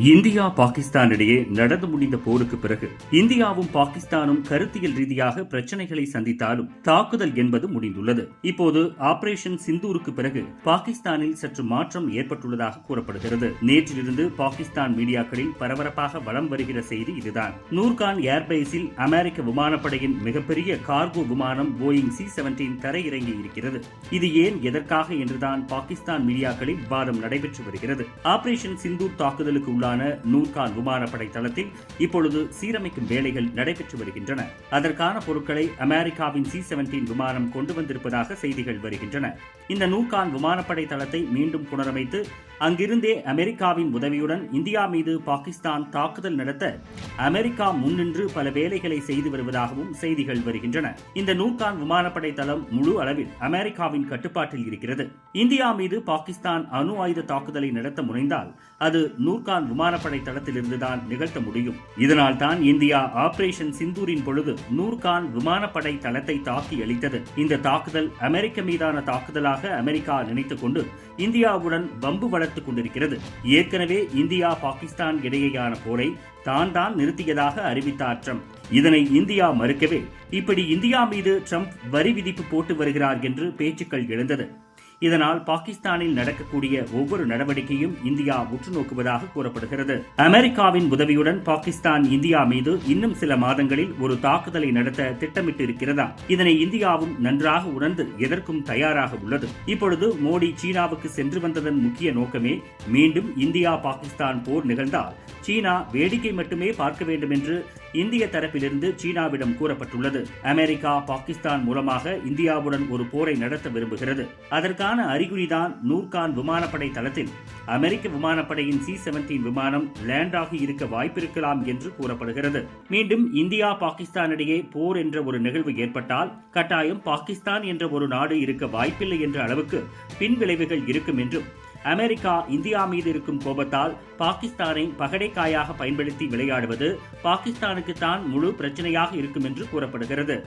India Pakistan இடையே நடந்து முடிந்த போருக்கு பிறகு இந்தியாவும் பாகிஸ்தானும் கருத்தியல் ரீதியாக பிரச்சனைகளை சந்தித்தாலும் தாக்குதல் என்பது முடிந்துள்ளது. இப்போது ஆபரேஷன் சிந்தூருக்கு பிறகு பாகிஸ்தானில் சற்று மாற்றம் ஏற்பட்டுள்ளதாக கூறப்படுகிறது. நேற்றிலிருந்து பாகிஸ்தான் மீடியாக்களில் பரபரப்பாக வலம் வருகிற செய்தி இதுதான். நூர்கான் ஏர்பேஸில் அமெரிக்க விமானப்படையின் மிகப்பெரிய கார்கோ விமானம் போயிங் சி செவன்டீன் தரையிறங்கி இருக்கிறது. இது ஏன் எதற்காக என்றுதான் பாகிஸ்தான் மீடியாக்களில் விவாதம் நடைபெற்று வருகிறது. ஆபரேஷன் சிந்தூர் தாக்குதலுக்கு உள்ளான நூர்கான் விமானப்படை தளத்தில் இப்பொழுது சீரமைக்கும் வேலைகள் நடைபெற்று வருகின்றன. அதற்கான பொருட்களை அமெரிக்காவின் சி செவன்டீன் விமானம் கொண்டு வந்திருப்பதாக செய்திகள் வருகின்றன. இந்த நூர்கான் விமானப்படை தளத்தை மீண்டும் புனரமைத்து அங்கிருந்தே அமெரிக்காவின் உதவியுடன் இந்தியா மீது பாகிஸ்தான் தாக்குதல் நடத்த அமெரிக்கா முன்னின்று பல வேலைகளை செய்து வருவதாகவும் செய்திகள் வருகின்றன. இந்த நூர்கான் விமானப்படை தளம் முழு அளவில் அமெரிக்காவின் கட்டுப்பாட்டில் இருக்கிறது. இந்தியா மீது பாகிஸ்தான் அணு ஆயுத தாக்குதலை நடத்த முனைந்தால் அது நூர்கான் விமானப்படை தளத்திலிருந்துதான் நிகழ்த்த முடியும். இதனால் தான் இந்தியா ஆபரேஷன் சிந்தூரின் பொழுது நூர்கான் விமானப்படை தளத்தை தாக்கி அளித்தது. இந்த தாக்குதல் அமெரிக்க மீதான தாக்குதலாக அமெரிக்கா நினைத்துக் கொண்டு இந்தியாவுடன் வம்பு வளர்த்துக் கொண்டிருக்கிறது. ஏற்கனவே இந்தியா பாகிஸ்தான் இடையேயான போரை தான் தான் நிறுத்தியதாக அறிவித்தார் ட்ரம்ப். இதனை இந்தியா மறுக்கவே இப்படி இந்தியா மீது ட்ரம்ப் வரி விதிப்பு போட்டு வருகிறார் என்று பேச்சுக்கள் எழுந்தது. இதனால் பாகிஸ்தானில் நடக்கக்கூடிய ஒவ்வொரு நடவடிக்கையும் இந்தியா உற்று நோக்குவதாக கூறப்படுகிறது. அமெரிக்காவின் உதவியுடன் பாகிஸ்தான் இந்தியா மீது இன்னும் சில மாதங்களில் ஒரு தாக்குதலை நடத்த திட்டமிட்டு இருக்கிறதா இதனை இந்தியாவும் நன்றாக உணர்ந்து எதற்கும் தயாராக உள்ளது. இப்பொழுது மோடி சீனாவுக்கு சென்று வந்ததன் முக்கிய நோக்கமே மீண்டும் இந்தியா பாகிஸ்தான் போர் நிகழ்ந்தால் சீனா வேடிக்கை மட்டுமே பார்க்க வேண்டும் என்று இந்திய தரப்பிலிருந்து சீனாவிடம் கூறப்பட்டுள்ளது. அமெரிக்கா பாகிஸ்தான் மூலமாக இந்தியாவுடன் ஒரு போரை நடத்த விரும்புகிறது. அதற்கான அறிகுறிதான் நூர்கான் விமானப்படை தளத்தில். அமெரிக்க விமானப்படையின் சி செவன்டீன் விமானம் லேண்ட் ஆகி இருக்க வாய்ப்பிருக்கலாம் என்று கூறப்படுகிறது. மீண்டும் இந்தியா பாகிஸ்தான் இடையே போர் என்ற ஒரு நிகழ்வு ஏற்பட்டால் கட்டாயம் பாகிஸ்தான் என்ற ஒரு நாடு இருக்க வாய்ப்பில்லை என்ற அளவுக்கு பின்விளைவுகள் இருக்கும் என்றும் அமெரிக்கா இந்தியா மீது இருக்கும் கோபத்தால் பாகிஸ்தானை பகடைக்காயாக பயன்படுத்தி விளையாடுவது பாகிஸ்தானுக்கு தான் முழு பிரச்சனையாக இருக்கும் என்று கூறப்படுகிறது.